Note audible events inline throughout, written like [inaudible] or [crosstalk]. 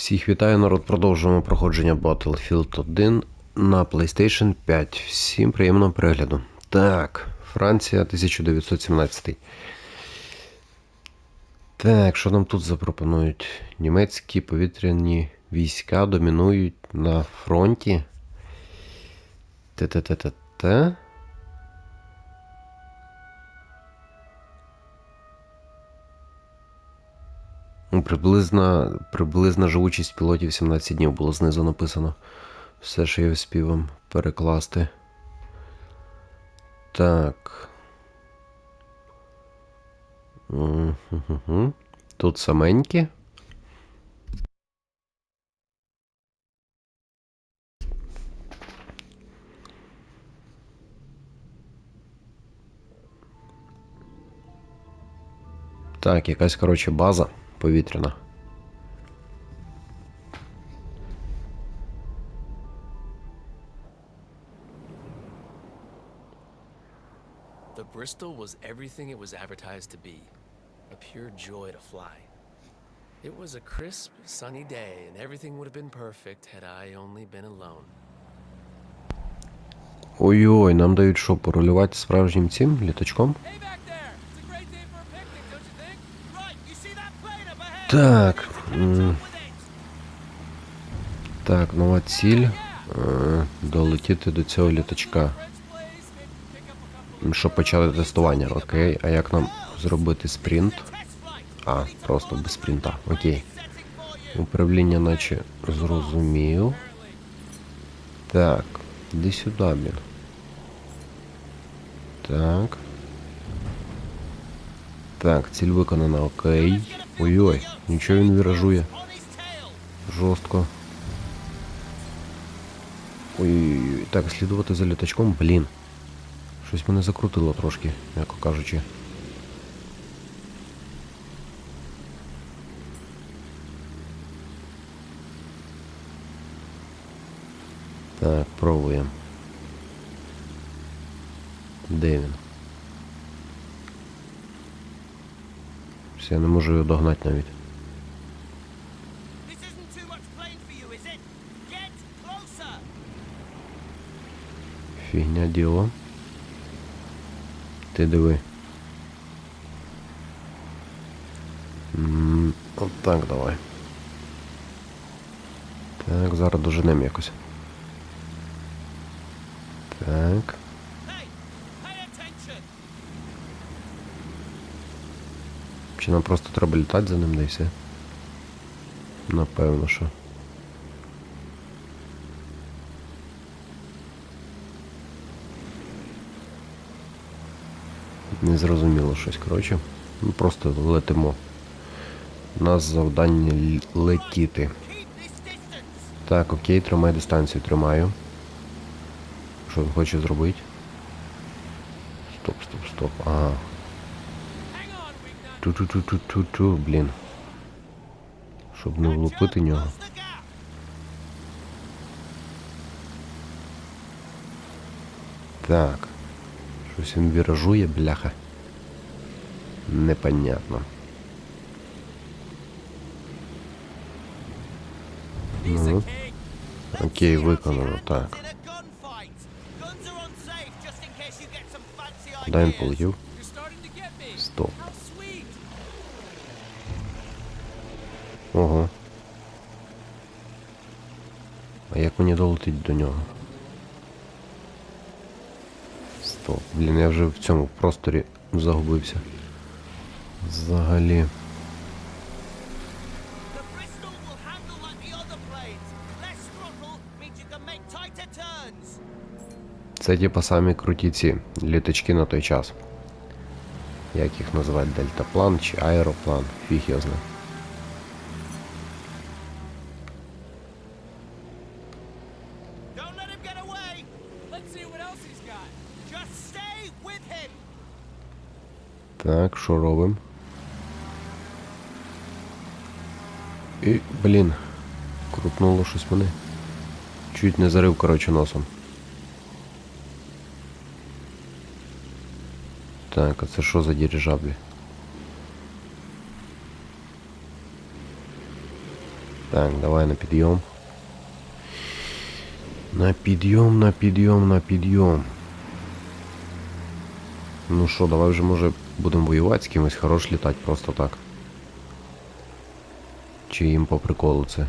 Всіх вітаю, народ. Продовжуємо проходження Battlefield 1 на PlayStation 5. Всім приємного перегляду. Так, Франція 1917. Так, що нам тут запропонують? Німецькі повітряні війська домінують на фронті. Те-те-те-те-те. Приблизна, приблизна живучість пілотів 17 днів було знизу написано. Все, що я вспів вам перекласти. Так. Тут саменькі. Так, якась, коротше, база повітряна. The Bristol was everything it was advertised to be a pure joy to fly. It was a crisp, sunny day, and everything would have been perfect had I only been alone. Ой-ой, нам дають що, порулювати справжнім цим літачком? Hey Так. Так, нова ціль. Е, долетіти до цього літачка. Щоб почали тестування, окей. А як нам зробити спринт? А, просто без спринта. Окей. Управління наче зрозумів. Так, іди сюди, блін. Так. Так, ціль виконана, окей. Ой-ой, нічого він віражує. On his tail. Жорстко. Ой-ой-ой. Так, слідувати за літачком, блін. Щось мене закрутило трошки, м'яко кажучи. Так, пробуємо. Де він? Я не можу його догнати навіть. Фігня діло. Ти диви. От так давай. Так, зараз доженемо якось. Так. Нам просто треба літати за ним, да все? Напевно, що. Незрозуміло щось, коротше. Ну просто летимо. У нас завдання летіти. Так, окей, тримай дистанцію, тримаю. Що він хоче зробити? Стоп, стоп, стоп. Ага. Ту-ту-ту-ту-ту-ту, блін. Щоб не влупити нього. Так. Щось він віражує, бляха. Непонятно. Ну, окей, виконано, так. In a gunfight. Ого. А як мені долетить до нього? Стоп. Блін, я вже в цьому просторі загубився. Взагалі. Це типа самі круті ці літачки на той час. Як їх називають? Дельтаплан чи аероплан? Фіг його знає. Так, що робимо? І, блін, крутнуло щось мене. Чуть не зарив, коротше, носом. Так, а це що за дирижаблі? Так, давай на підйом. На підйом, на підйом, на підйом. Ну що, давай вже може будемо воювати з кимось, хорош літати просто так. Чи їм по приколу це?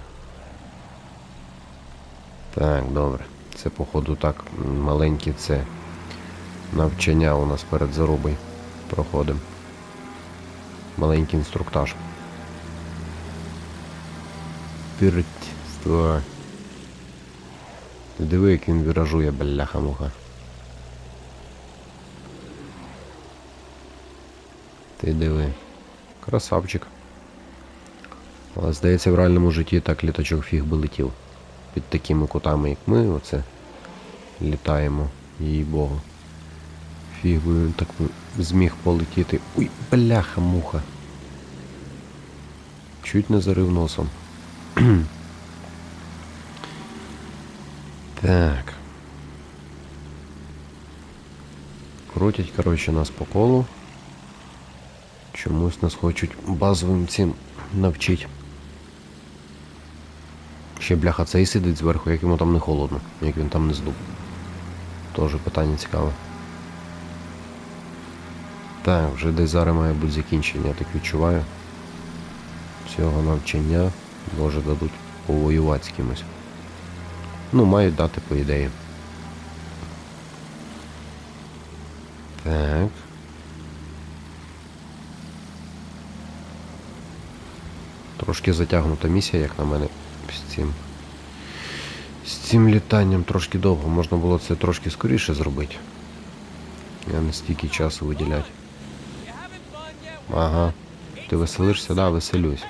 Так, добре. Це походу так м, маленьке це навчання у нас перед зарубою проходимо. Маленький інструктаж. Пірть. Диви, як він віражує, бляха-муха. Ти диви. Красавчик. Але здається, в реальному житті так літачок фіг би летів. Під такими кутами, як ми, оце літаємо, їй богу. Фіг би він так зміг полетіти. Уй, бляха-муха. Чуть не зарив носом. [clears throat] так. Крутять, коротше, нас по колу. Чомусь нас хочуть базовим цим навчить. Ще бляха цей сидить зверху, як йому там не холодно, як він там не здув. Тоже питання цікаве. Так, вже десь зараз має бути закінчення, я так відчуваю. Цього навчання може дадуть повоювати з кимось. Ну, мають дати по ідеї. Так. Трошки затягнута місія, як на мене, з цим. З цим літанням трошки довго. Можна було це трошки скоріше зробити. Я не стільки часу виділяти. Ага. Ти веселишся? Да, веселюсь.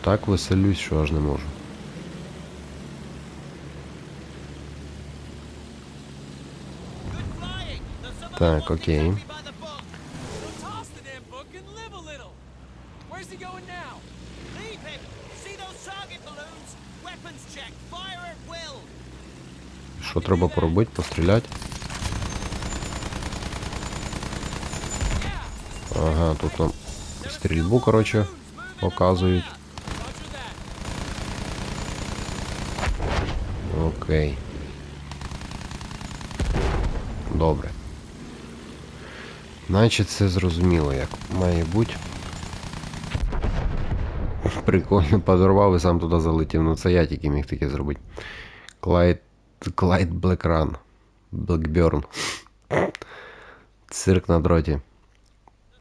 Так веселюсь, що аж не можу. Так, окей. Треба поробити? Постріляти? Ага, тут нам стрільбу, коротше, показують. Окей. Добре. Значить, це зрозуміло, як має бути. Прикольно подорвав і сам туди залетів. Ну це я тільки міг таке зробити. Клайд. Клайд Блекран. Блекберн. Цирк на дроті.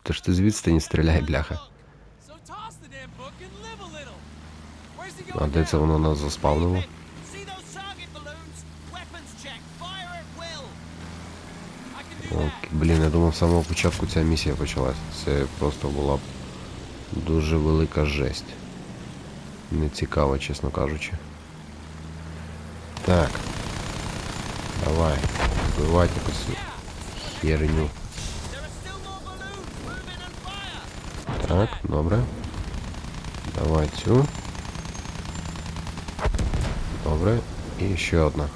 Ти ж ти з відстані стріляй, бляха. А де це воно нас заспавнило? Leave him. See those target balloons? Weapons check. Fire at will. I can do О, that. блін, я думав, з самого початку ця місія почалась. Це просто була дуже велика жесть. Не цікаво, чесно кажучи. Так. Move in and fire. Так, добре. Давай цю. Добре. І ще одна.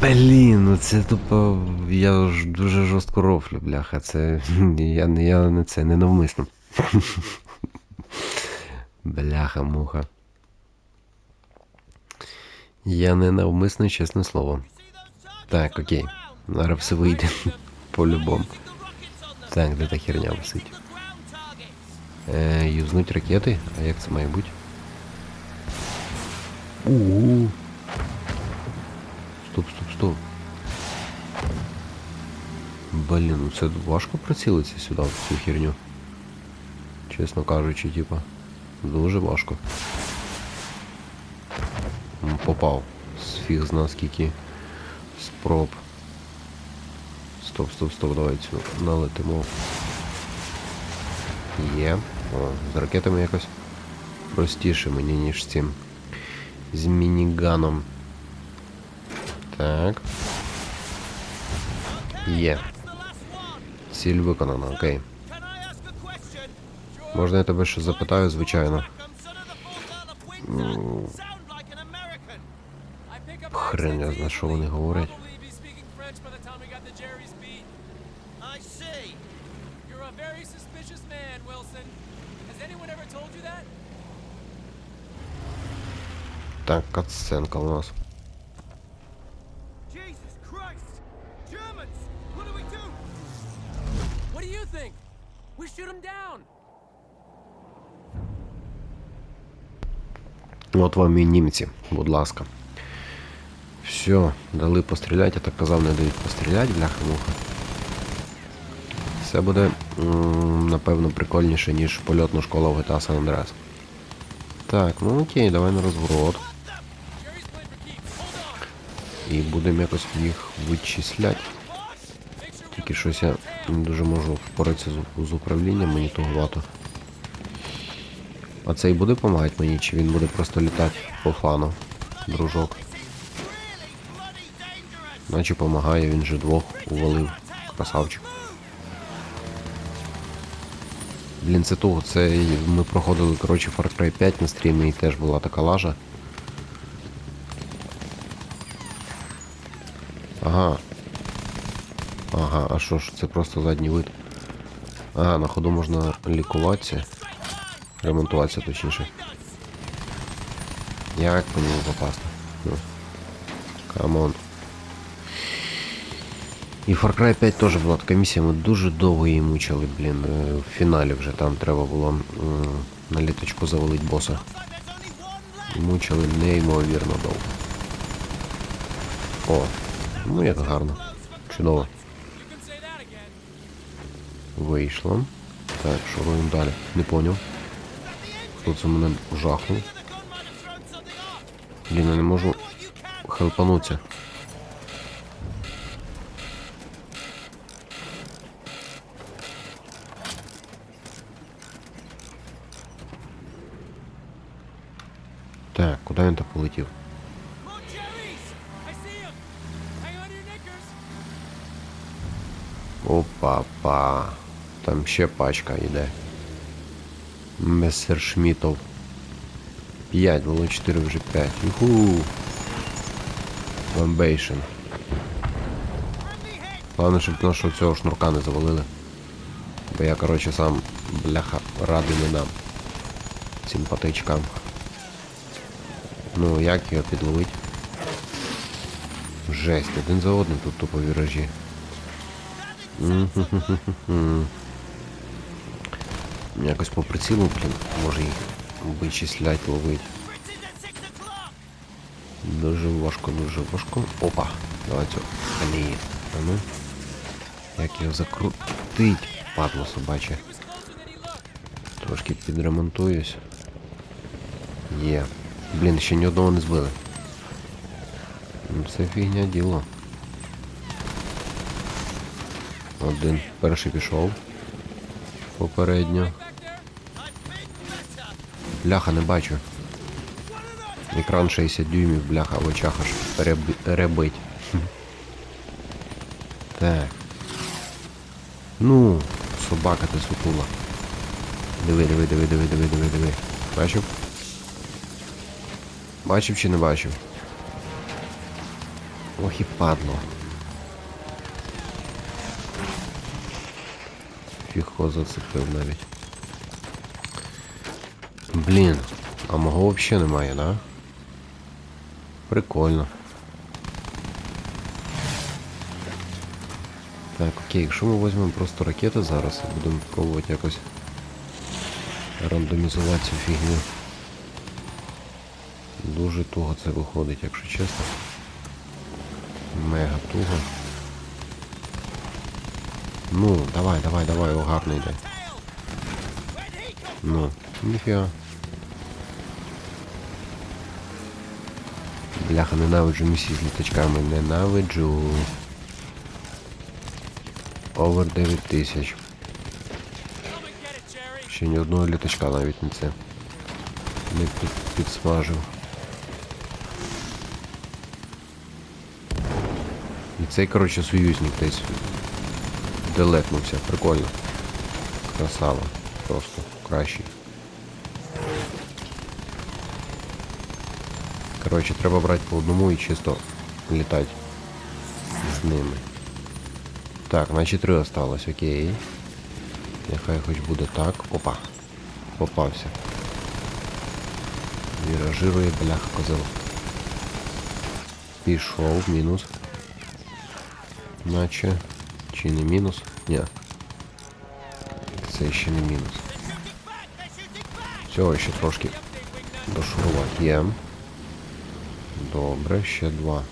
Блін, ну це тупо. Я ж дуже жорстко рофлю, бляха. Це. [laughs] Я, не- я не це не навмисно. [laughs] Бляха, муха. Я не навмисно, чесне слово. Так, окей. Зараз все вийде. [laughs] По-любому. Так, де та херня висить? Е, юзнуть ракети? А як це має бути? У-у. Стоп, стоп, стоп. Блін, ну це важко прицілитися сюди, в цю херню. Чесно кажучи, типа. Дуже важко. Попав. З фіг зна скільки спроб. Стоп, стоп, стоп, давай цю налетимо. Є. О, з ракетами якось простіше мені, ніж з цим. З мініганом. Так. Є. Ціль виконана, окей. Можна я тебе щось запитаю, звичайно. Хрен accents я знаю, що easily. вони говорять. Probably be speaking French by the time we got to Jerry's beat. I see. You're a very suspicious man, Wilson. Has anyone ever told you that? Так, катсценка у нас. Jesus Christ! Germans! What do we do? What do you think? We shoot him down. От вам і німці, будь ласка. Все, дали постріляти, я так казав, не дають постріляти, бляха-муха. Все буде, напевно, прикольніше, ніж польотна школа в GTA San Andreas. Так, ну окей, давай на розворот. І будемо якось їх вичисляти. Тільки щось я не дуже можу впоратися з, з управлінням, мені туговато. А цей буде допомагати мені, чи він буде просто літати по фану, дружок? Наче помагає, він же двох увалив. Красавчик. Блін, це того, це ми проходили, коротше, Far Cry 5 на стрімі і теж була така лажа. Ага. Ага, а що ж, це просто задній вид. Ага, на ходу можна лікуватися. Ремонтуватися точніше. Як по ньому попасти? Ну. Камон. І Far Cry 5 теж була така місія, ми дуже довго її мучили, блін. е, В фіналі вже там треба було на літочку завалити боса. Мучили неймовірно довго. О, ну як гарно. Чудово. Вийшло. Так, робимо далі? Не поняв. Хто це мене жахнув? Блін, я не можу What куди він так полетів? Опа-па. Там ще пачка йде. Мессершмітов. 5, було 4, вже 5. Юху. Бомбейшн. Головне, щоб нашого цього шнурка не завалили. Бо я, коротше, сам, бляха, радий не дам. Цим патичкам. Ну, як його підловить? Жесть, один за одним тут тупо віражі. Якось по прицілу, блін, може їх вичислять, ловить. Дуже важко, дуже важко. Опа, давай цього. А ну. Як його закрутить, падло собаче. Трошки підремонтуюсь. Є. Блін, ще ні одного не збили. Ну, Це фігня діло. Один перший пішов. Попередньо. Бляха, не бачу. Екран 60 дюймів, бляха, в очах аж реби- ребить. [laughs] Так. Ну, собака ти сутула. Диви, диви, диви, диви, диви, диви, диви. Бачив? Бачив чи не бачив? Ох і падло. Фіхо зацепив навіть. Блін, а мого взагалі немає, да? Прикольно. Так, окей, якщо ми візьмемо просто ракети зараз будемо пробувати якось рандомізувати цю фігню. Дуже туго це виходить, якщо чесно. Мега туго. Ну, давай, давай, давай, о, гарно йде. Ну, ніфіга. Бляха, ненавиджу місії з літачками, ненавиджу. Овер 9 тисяч. Come and get it, Jerry. Ще ні одного літачка навіть не це. Не під, підсмажив. І цей, коротше, союзник десь делетнувся. Прикольно. Красава. Просто кращий. Коротше, треба брати по одному і чисто літати з ними. Так, значить три осталось, окей. Нехай хоч буде так. Опа. Попався. Віражирує, бляха, козел. Пішов, мінус. Наче. Чи не мінус? Ні. Це ще не мінус. Цього ще трошки дошурувати є. Добре, ще два.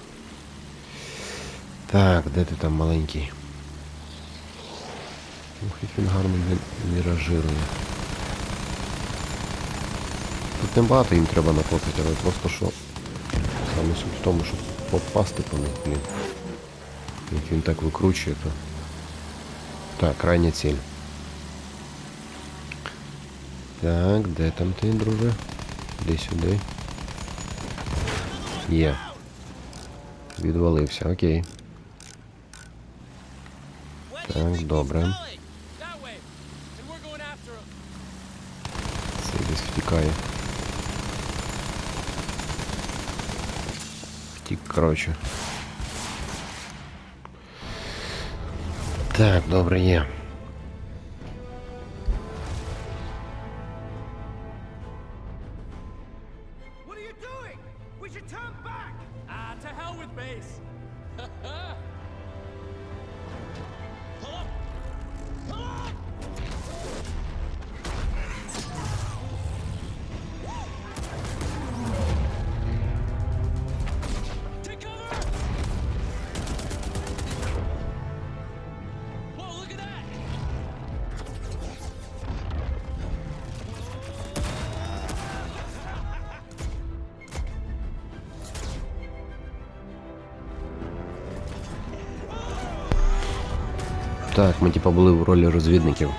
Так, де ти там маленький? Ух, як він гарно віражирує. Тут небагато їм треба накопити, але просто що. Саме суть в тому, щоб попасти по них, блін. Як він так викручує, то. Так, крайня ціль. Так, де там ти, друже? Де сюди? Є. Відвалився, окей. Так, добре. That way. And we're going after him. Це десь втікає. Втік, коротше. Так, добре, є. Так, ми типа були в ролі розвідників.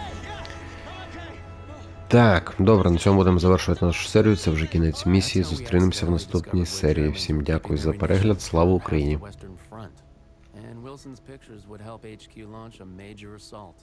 Так, добре, на цьому будемо завершувати нашу серію. Це вже кінець місії. Зустрінемося в наступній серії. Всім дякую за перегляд. Слава Україні! And Wilson's pictures would help HQ launch a major assault.